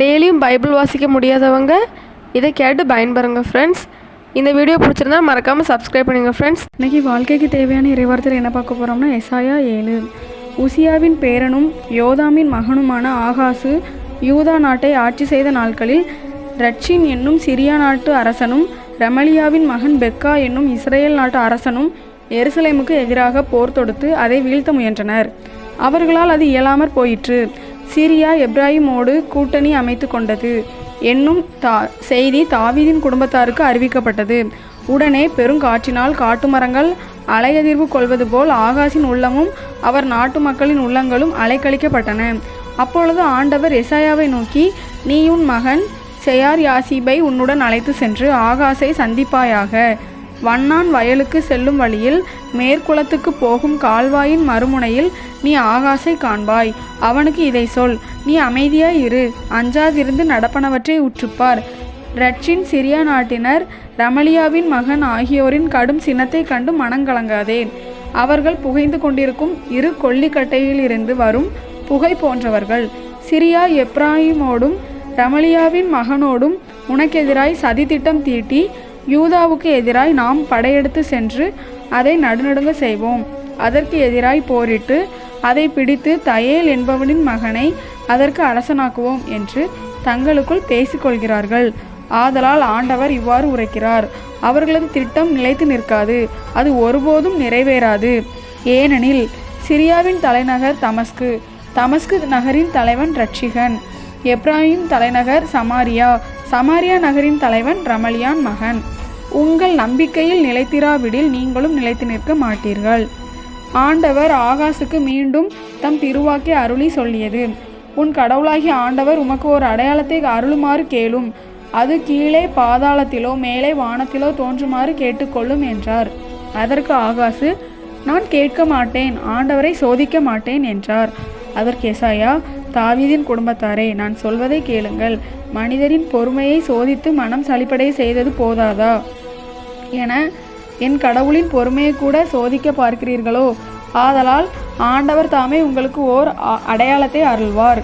டெய்லியும் பைபிள் வாசிக்க முடியாதவங்க இதை கேட்டு பயன்பெறுங்க ஃப்ரெண்ட்ஸ் இந்த வீடியோ பிடிச்சிருந்தா மறக்காமல் சப்ஸ்கிரைப் பண்ணுங்கள் ஃப்ரெண்ட்ஸ் இன்றைக்கி வாழ்க்கைக்கு தேவையான இறைவார்த்தையில் என்ன பார்க்க போகிறோம்னா எசாயா ஏழு. உசியாவின் பேரனும் யோதாமின் மகனுமான ஆகாசு யூதா நாட்டை ஆட்சி செய்த நாட்களில் ரட்சின் என்னும் சிரியா நாட்டு அரசனும் ரமலியாவின் மகன் பெக்கா என்னும் இஸ்ரேல் நாட்டு அரசனும் எருசலேமுக்கு எதிராக போர் தொடுத்து அதை வீழ்த்த முயன்றனர். அவர்களால் அது இயலாமற் போயிற்று. சிரியா எப்ராஹிமோடு கூட்டணி அமைத்து கொண்டது. என்னும் தா செய்தி தாவீதின் குடும்பத்தாருக்கு அறிவிக்கப்பட்டது. உடனே பெருங்காற்றினால் காட்டுமரங்கள் அலையதிர்வு கொள்வது போல் ஆகாசின் உள்ளமும் அவர் நாட்டு மக்களின் உள்ளங்களும் அலைக்கழிக்கப்பட்டன. அப்பொழுது ஆண்டவர் எசாயாவை நோக்கி நீ உன் மகன் செயார் யாசிபை உன்னுடன் அழைத்து சென்று ஆகாசை சந்திப்பாயாக. வண்ணான் வயலுக்கு செல்லும் வழியில் மேற்குளத்துக்கு போகும் கால்வாயின் மறுமுனையில் நீ ஆகாசை காண்பாய். அவனுக்கு இதை சொல். நீ அமைதியாய் இரு. அஞ்சாதிருந்து நடப்பனவற்றை உற்றுப்பார். ரட்சின் சிரியா நாட்டினர் ரமலியாவின் மகன் ஆகியோரின் கடும் சினத்தை கண்டு மனங்கலங்காதே. அவர்கள் புகைந்து கொண்டிருக்கும் இரு கொல்லிக்கட்டையிலிருந்து வரும் புகை போன்றவர்கள். சிரியா எப்ராஹிமோடும் ரமலியாவின் மகனோடும் உனக்கெதிராய் சதித்திட்டம் தீட்டி யூதாவுக்கு எதிராய் நாம் படையெடுத்து சென்று அதை நடுநடுங்க செய்வோம். அதற்கு எதிராய் போரிட்டு அதை பிடித்து தயேல் என்பவனின் மகனை அதற்கு அரசனாக்குவோம் என்று தங்களுக்குள் பேசிக்கொள்கிறார்கள். ஆதலால் ஆண்டவர் இவ்வாறு உரைக்கிறார். அவர்களது திட்டம் நிலைத்து நிற்காது. அது ஒருபோதும் நிறைவேறாது. ஏனெனில் சிரியாவின் தலைநகர் தமஸ்கு தமஸ்கு நகரின் தலைவன் ரட்சிகன் எப்ராஹிம் தலைநகர் சமாரியா சமாரியா நகரின் தலைவன் ரமலியான் மகன். உங்கள் நம்பிக்கையில் நிலைத்திராவிடில் நீங்களும் நிலைத்து நிற்க மாட்டீர்கள். ஆண்டவர் ஆகாசுக்கு மீண்டும் தம் திருவாக்கை அருளி சொல்லியது. உன் கடவுளாகிய ஆண்டவர் உமக்கு ஒரு அடையாளத்தை அருளுமாறு கேளும். அது கீழே பாதாளத்திலோ மேலே வானத்திலோ தோன்றுமாறு கேட்டுக்கொள்ளும் என்றார். அதற்கு ஆகாசு நான் கேட்க மாட்டேன் ஆண்டவரை சோதிக்க மாட்டேன் என்றார். அதற்கு எசாயா தாவீதின் குடும்பத்தாரே நான் சொல்வதை கேளுங்கள். மனிதரின் பொறுமையை சோதித்து மனம் சளிப்படை செய்தது போதாதா? என என் கடவுளின் பொறுமையை கூட சோதிக்க பார்க்கிறீர்களோ? ஆதலால் ஆண்டவர் தாமே உங்களுக்கு ஓர் அ- அடையாளத்தை அருள்வார்.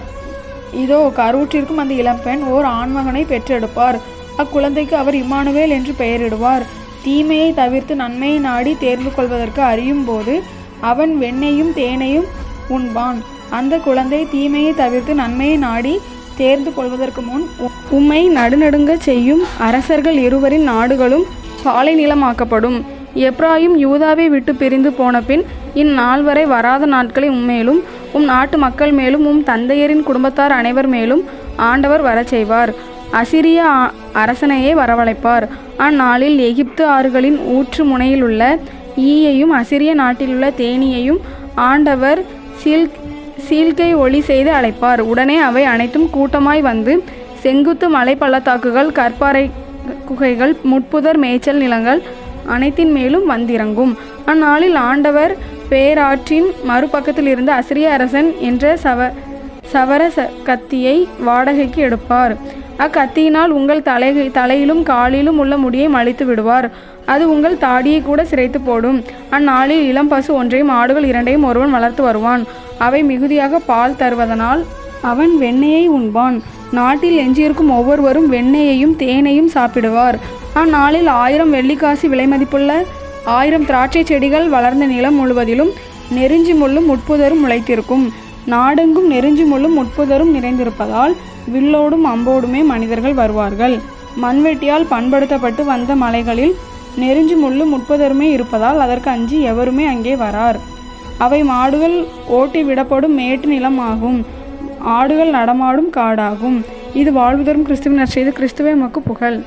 இதோ கருவுற்றிருக்கும் அந்த இளம்பெண் ஓர் ஆண்மகனை பெற்றெடுப்பார். அக்குழந்தைக்கு அவர் இம்மானுவேல் என்று பெயரிடுவார். தீமையை தவிர்த்து நன்மையை நாடி தேர்ந்து கொள்வதற்கு அறியும் போது அவன் வெண்ணையும் தேனையும் உண்பான். அந்த குழந்தை தீமையை தவிர்த்து நன்மையை நாடி தேர்ந்து கொள்வதற்கு முன் உ- உம்மை நடுநடுங்க செய்யும் அரசர்கள் இருவரின் நாடுகளும் பாலை நிலமாக்கப்படும் எப்ராயும் யூதாவை விட்டு பிரிந்து போன பின் இந்நாள் வரை வராத நாட்களை உம்மேலும் உம் நாட்டு மக்கள் மேலும் உம் தந்தையரின் குடும்பத்தார் அனைவர் மேலும் ஆண்டவர் வரச் செய்வார். அசிரிய அரசனையே வரவழைப்பார். அந்நாளில் எகிப்து ஆறுகளின் ஊற்று முனையிலுள்ள ஈயையும் அசிரிய நாட்டிலுள்ள தேனியையும் ஆண்டவர் சில்க் சீல்கை ஒளி செய்து அழைப்பார். உடனே அவை அனைத்தும் கூட்டமாய் வந்து செங்குத்து மலை பள்ளத்தாக்குகள் கற்பாறை குகைகள் முட்புதர் மேய்ச்சல் நிலங்கள் அனைத்தின் மேலும் வந்திறங்கும். அந்நாளில் ஆண்டவர் பேராற்றின் மறுபக்கத்தில் இருந்த அசிரிய அரசன் என்ற சவ சவர ச- கத்தியை வாடகைக்கு எடுப்பார். அக்கத்தியினால் உங்கள் தலை தலையிலும் காலிலும் உள்ள முடியை மலித்து விடுவார். அது உங்கள் தாடியை கூட சிரைத்து போடும். அந்நாளில் இளம் பசு ஒன்றையும் ஆடுகள் இரண்டையும் ஒருவன் வளர்த்து வருவான். அவை மிகுதியாக பால் தருவதனால் அவன் வெண்ணெயை உண்பான். நாட்டில் எஞ்சியிருக்கும் ஒவ்வொருவரும் வெண்ணெயையும் தேனையும் சாப்பிடுவார். அந்நாளில் ஆயிரம் வெள்ளிக்காசி விலை மதிப்புள்ள ஆயிரம் திராட்சை செடிகள் வளர்ந்த நிலம் முழுவதிலும் நெருஞ்சி முள்ளும் உட்புதரும் முளைத்திருக்கும். நாடெங்கும் நெருஞ்சி முள்ளும் உட்புதரும் நிறைந்திருப்பதால் வில்லோடும் அம்போடுமே மனிதர்கள் வருவார்கள். மண்வெட்டியால் பண்படுத்தப்பட்டு வந்த மலைகளில் நெறிஞ்சு முள்ளும் முட்புதருமே இருப்பதால் அதற்கு அஞ்சி எவருமே அங்கே வரார். அவை மாடுகள் ஓட்டி விடப்படும் மேட்டு நிலம் ஆகும் ஆடுகள் நடமாடும் காடாகும். இது வாழ்வுதரும் கிறிஸ்துவின் கிறிஸ்துவே மக்கு புகழ்.